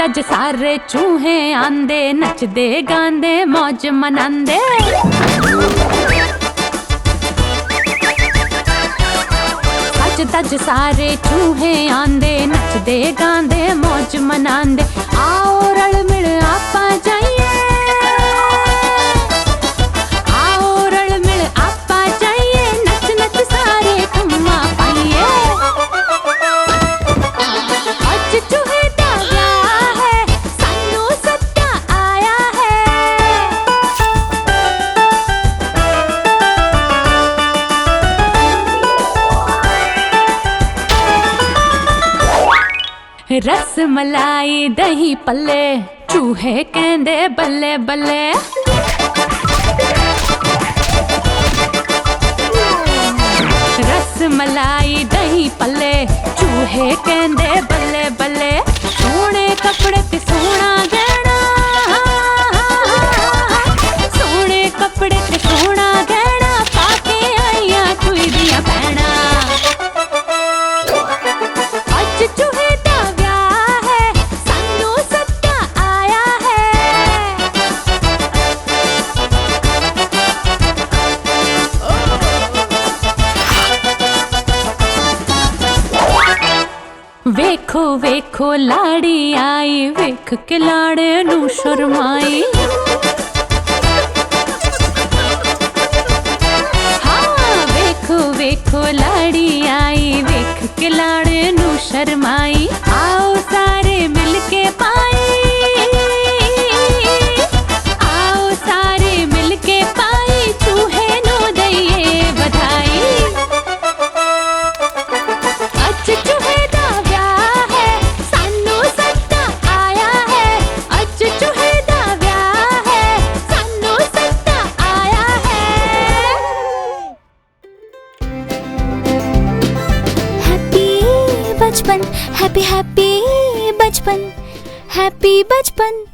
Does सारे चूहे आंदे, नचदे गांदे, मौज मनांदे। सारे चूहे आंदे नचते गांदे, मौज मनांदे। आओ रल में रस मलाई दही पल्ले चूहे कहते बल्ले बल्ले। रस मलाई दही पल्ले चूहे केंदे ਵੇਖੋ ਵੇਖੋ ਲਾੜੀ ਆਈ, ਵੇਖ ਕੇ ਲਾੜੇ ਨੂੰ ਸ਼ਰਮਾਈ। ਹਾਂ, ਵੇਖੋ ਵੇਖੋ ਲਾੜੀ ਆਈ, ਵੇਖ ਕੇ ਲਾੜੇ ਨੂੰ ਸ਼ਰਮਾਈ। बचपन हैप्पी हैप्पी बचपन हैप्पी बचपन।